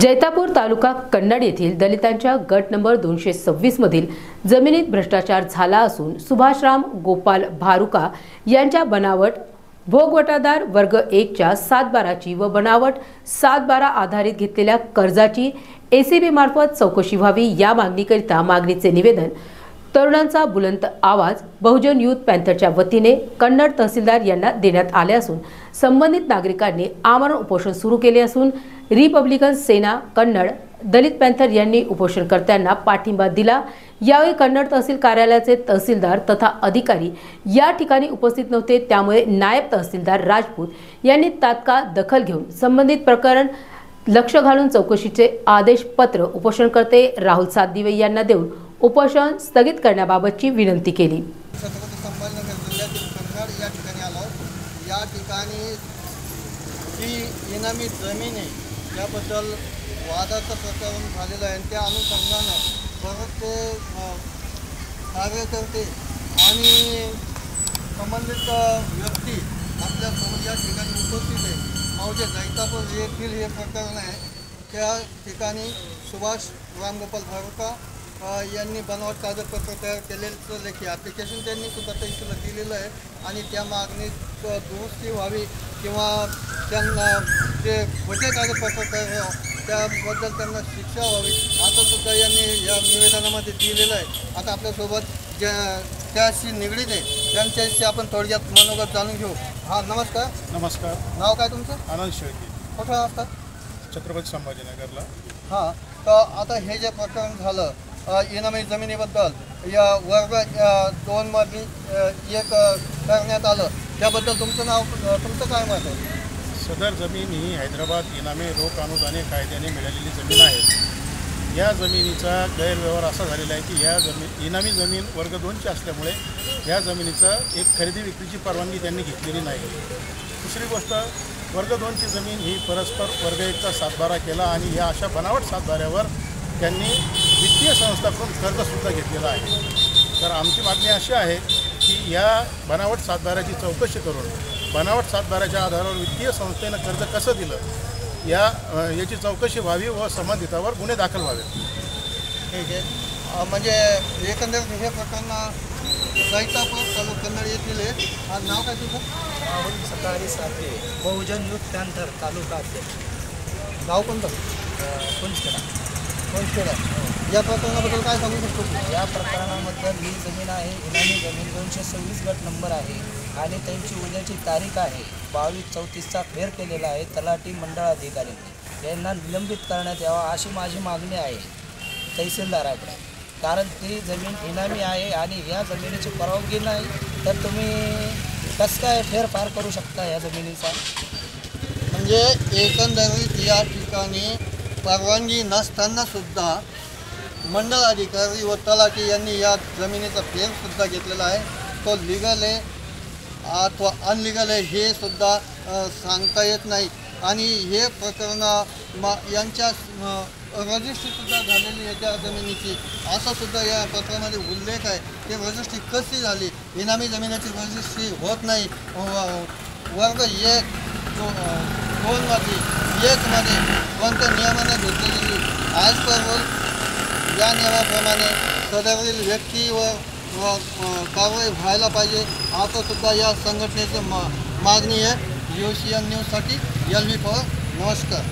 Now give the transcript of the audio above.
जैतापूर तालुका कन्नड येथील दलितांच्या गट नंबर दोनशे सव्वीस मधील जमिनीत भ्रष्टाचार झाला असून सुभाषराम गोपाल भारुका यांच्या बनावट भोगवटादार वर्ग एकच्या सातबाराची व बनावट सातबारा आधारित घेतलेल्या कर्जाची एसीबी मार्फत चौकशी व्हावी या मागणीकरिता मागणीचे निवेदन तरुणांचा बुलंद आवाज बहुजन युथ पॅन्थरच्या वतीने कन्नड तहसीलदार यांना देण्यात आले असून संबंधित नागरिकांनी आमरण उपोषण सुरू केले असून रिपब्लिकन सेना कन्नड दलित पॅन्थर यांनी उपोषणकर्त्यांना पाठिंबा दिला. यावेळी कन्नड तहसील कार्यालयाचे तहसीलदार तथा अधिकारी या ठिकाणी उपस्थित नव्हते. त्यामुळे नायब तहसीलदार राजपूत यांनी तात्काळ दखल घेऊन संबंधित प्रकरण लक्ष घालून चौकशीचे आदेश पत्र उपोषणकर्ते राहुल सातदिवे यांना देऊन उपोषण स्थगित करण्याबाबतची विनंती केली. छत्रपती संभाजीनगर जिल्ह्यातील कन्नड या ठिकाणी आलो. या ठिकाणी इनामी जमीन आहे. त्याबद्दल वादाचं प्रकरण झालेलं आहे आणि त्या अनुषंगानं परत ते कार्यकर्ते आणि संबंधित व्यक्ती आपल्यासमोर या ठिकाणी उपस्थित आहे. मावजे जैतापूर येथील हे प्रकरण आहे. त्या ठिकाणी सुभाष रामगोपाल भारुका यांनी बनावट कागदपत्र तयार केलेलं लेखी ॲप्लिकेशन त्यांनी सुद्धा तहसीलला दिलेलं आहे. आणि त्या मागणीत अ, दुरुस्ती व्हावी किंवा त्यांना जे खोटे कागदपत्र तयार व्हावं, त्याबद्दल त्यांना शिक्षा व्हावी असं सुद्धा यांनी या निवेदनामध्ये दिलेलं आहे. आता आपल्यासोबत ज्या त्याशी निगडीत आहे त्यांच्याशी आपण थोडक्यात मनोगत जाणून घेऊ. हां नमस्कार. नमस्कार. नाव काय तुमचं? आनंद शेळके. कुठं असतात छत्रपती संभाजीनगरला. हां तर आता हे जे प्रकरण झालं इनामी जमिनीबद्दल या वर्ग दोन दोनमध्ये एक करण्यात आलं. त्याबद्दल तुमचं नाव तुमचं काय मत आहे? सदर जमीन ही हैदराबाद इनामी रोख अनुदाने कायद्याने मिळालेली जमीन आहे. या जमिनीचा गैरव्यवहार असा झालेला आहे की या जमीन इनामी जमीन वर्ग दोनची असल्यामुळे या जमिनीचा एक खरेदी विक्रीची परवानगी त्यांनी घेतलेली नाही. दुसरी गोष्ट वर्ग दोनची जमीन ही परस्पर वर्ग एकचा सातबारा केला आणि या अशा बनावट सातबाऱ्यावर त्यांनी वित्तीय संस्थाकडून कर्जसुद्धा घेतलेलं आहे. तर आमची मागणी अशी आहे की या बनावट सातबाऱ्याची चौकशी करून बनावट सातबाऱ्याच्या आधारावर वित्तीय संस्थेनं कर्ज कसं दिलं या याची चौकशी व्हावी व संबंधितावर गुन्हे दाखल व्हावेत. ठीक आहे. म्हणजे एकंदरीत हे प्रकरण जैतापूर तालुका कन्नड येथील आहे. हा नाव काय तुझं? राहुल सकाळी साठे बहुजन युथ पॅन्थर तालुका अध्यक्ष. गाव कोणतं? कुंचकडा कोणतेला या प्रकरणाबद्दल काय सांगू शकतो? या प्रकरणाबद्दल ही जमीन आहे इनामी जमीन दोनशे सव्वीस गट नंबर आहे आणि त्यांची उद्याची तारीख आहे. बावीस चौतीसचा फेर केलेला आहे तलाठी मंडळ अधिकारी. यांना निलंबित करण्यात यावा अशी माझी मागणी आहे. तहसीलदाराकडे कारण ती जमीन इनामी आहे आणि या जमिनीची परवानगी नाही तर तुम्ही कसं काय फेरफार करू शकता या जमिनीचा? म्हणजे एकंदरीत या ठिकाणी परवानगी नसताना सुद्धा मंडळ अधिकारी व तलाठी यांनी या जमिनीचा फेरसुद्धा घेतलेला आहे. तो लिगल आहे अथवा अनलिगल आहे हे सुद्धा सांगता येत नाही. आणि हे प्रकरण मा यांच्या रजिस्ट्रीसुद्धा झालेली आहे त्या जमिनीची. असा सुद्धा या पत्रामध्ये उल्लेख आहे. की रजिस्ट्री कशी झाली? इनामी जमिनीची रजिस्ट्री होत नाही. वर्ग एक दो दोनमध्ये एकमध्ये कोणत्या नियमाने घेतली गेली ॲज पर रोल या नियमाप्रमाणे सदरील व्यक्तीवर व कारवाई व्हायला पाहिजे. आता सुद्धा या संघटनेची मा मागणी आहे. यू सी एन न्यूजसाठी एल व्ही पवार नमस्कार.